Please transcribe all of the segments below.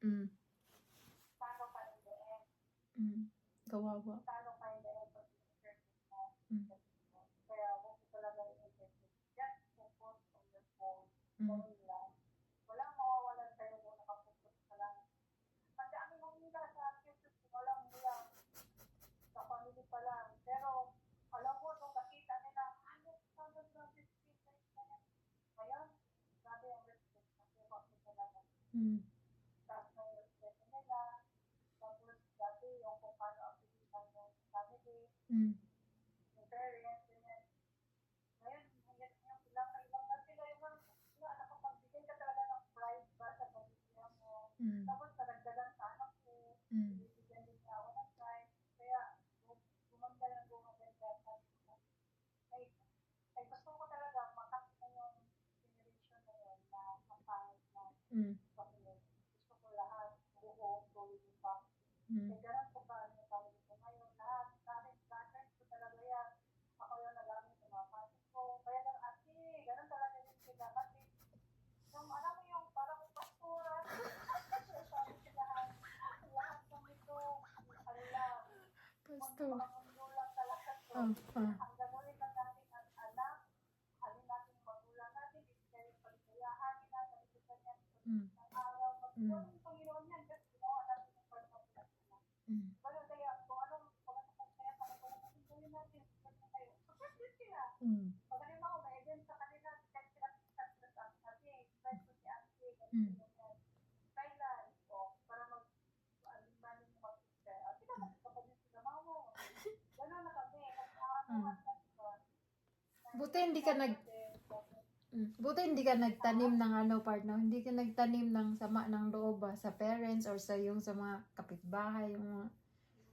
Mm. Paano pa hindi eh? Mm. Kawawa. Paano pa hindi eh? Pag i-service mo. Mm. Kaya huwag mo talaga i-service. Just focus on your phone. Mm. Lang. Walang mawawalan sa'yo kung nakapokus ka lang. Ang dami mong nila sa YouTube, walang nila. Sa family pa lang. Pero, alam mo, nung nakita nila, ano, na yan. Ngayon, grabe ang respect. Nakuha ko talaga. Mm. Tapos na yung respect nila. Tapos, dati yung kung paano ang pilihan ng family, Mm. yung parents, ganyan. Ngayon, ngayon, yung ilang ilang na sila yung mga, na, nakapagbigay ka talaga ng pride ba sa pamilya mo. Mm. Tapos, karagdagan sa anak ko, Mm. bibigyan din niya ako ng pride. Kaya, gum- gumanda ng gumaganda. Sabi ko, ay, ay gusto ko talaga makat na yung generation na yun na na Mm. pamilya. Ko lahat, buo, yung pa. Mm. Kaya ganun ko pa ang family ko ngayon. Lahat, kahit lahat ko talaga yan. Ako yung nagamit ng mga pasok ko. Kaya ganun, ate, ganun talaga yung sila. Kasi, yung alam mo yung parang pastura, sabi ko lahat, lahat ng ito, alam, Pastor. magulang talaga to. Ah, ah. Ang gagawin lang natin ang anak, halin natin yung magulang natin, ibigay yung pagkayahan nila, nalilitan yan, Mm. ng araw, magtuwa ng Panginoon yan, kasi ginawa natin yung pagkakulang nila. Mm. Wala kaya kung anong kung anong pagkaya sa kung anong gawin natin, ganun tayo. Support din sila. Mm. Pag Buti hindi ka nag- Mm. Buti hindi ka nagtanim ng ano partner, hindi ka nagtanim ng sama ng loob ba sa parents or sa yung sa mga kapitbahay, yung mga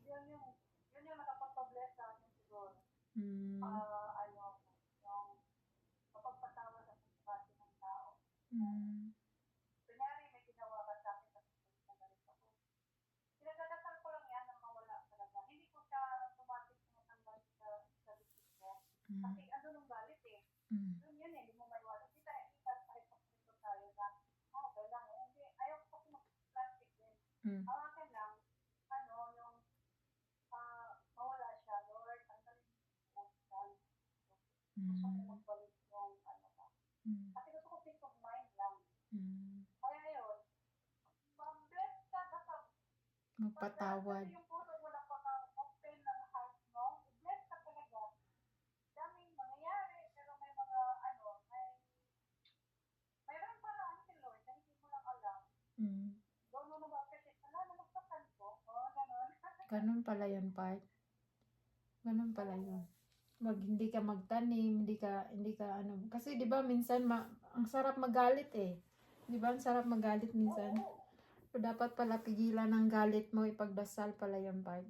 Yun yung, yun yung nakapagpabless sa akin siguro. mm, Ah, ano, yung kapagpatawa sa pagkakasi ng tao. mm, Kunyari, may ginawa ka sa akin tapos nagalit ako. Pinagdadasal ko lang yan na mawala talaga. Hindi ko siya automatic na natanggal sa, sa ko. mm, Kasi ano nung galit eh. Mm, Yun yun eh, hindi mo may wala. Kita eh, kita pakrito tayo na, oh, okay lang. eh, Hindi, ayaw ko kasi mag-plastic din. mm, Ang akin lang, ano, yung ah, mawala siya, Lord, po sa galit. Gusto ko magbalik yung ano ba. mm, Kasi gusto ko peace of mind lang. mm. Kaya yun, ma-bless ka basta magpatawad. Yung puso mo napaka-open ng heart mo, bless ka talaga. Daming mangyayari, pero may mga ano, may mayroon paraan si Lord na hindi mo lang alam. Mm. Doon mo na ma-appreciate, ala, namasaktan ko. Oo, ganun. Pala yun, part. Ganun pala yun. Wag hindi ka magtanim, hindi ka hindi ka ano kasi 'di ba minsan ma, ang sarap magalit eh. 'Di ba? Ang sarap magalit minsan. So, dapat pala pigilan ang galit mo, ipagdasal pala yung part.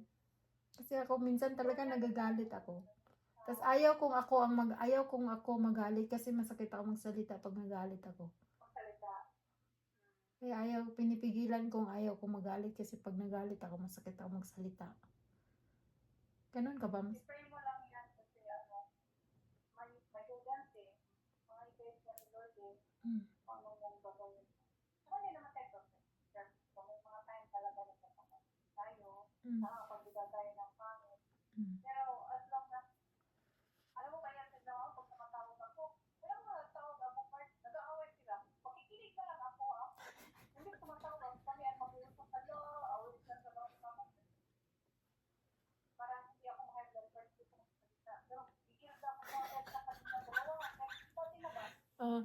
Kasi ako minsan talaga nagagalit ako. Tapos ayaw kong ako ang mag ayaw kong ako magalit kasi masakit ako magsalita pag nagalit ako. Kaya ayaw, pinipigilan kong ayaw kong magalit kasi pag nagalit ako, masakit ako magsalita. Ganun ka ba? I-pray mo lang yan kasi ano, may, may guidance eh. Mga ka ni Lord eh. Mm. kung ano yung gagawin. Saka hindi naman tayo perfect. May mga time talaga na tayo. Mm. Nakakapagbigay tayo ng pangit. Mm. Pero as long na, alam mo kaya sa ako, pag tumatawag ako, alam mo, tawag ako, Mark, nag-aaway sila. Pakikinig na lang ako, ha? Hindi ko tumatawag ako, kami ang mag-uusap, alo, away sila sa mga kasama. Parang hindi ako makahandle, pero hindi ko magsalita. Pero, bigyan na ako mga head sa kanila dalawa. Dati na ba? Ah, Bigyan na ako. ah, Sama ko. Ganyan lang ako, tapos masabi ng sama ko. Tumigil ka dyan. Hey, usap kami ng anak mo, kasi ikaw yun. ah, ah. Nag Kaya na kaya mo. Ah, Ganyan kasi, ano, yung ano mo yung, ang kita. Saka dami yung, yung kabataan ko rin. mm. Grabe yung ginanat ko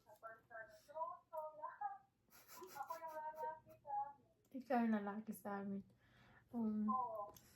sa person. So, so, lahat. Ako yung lalaki sa amin. Ikaw na lalaki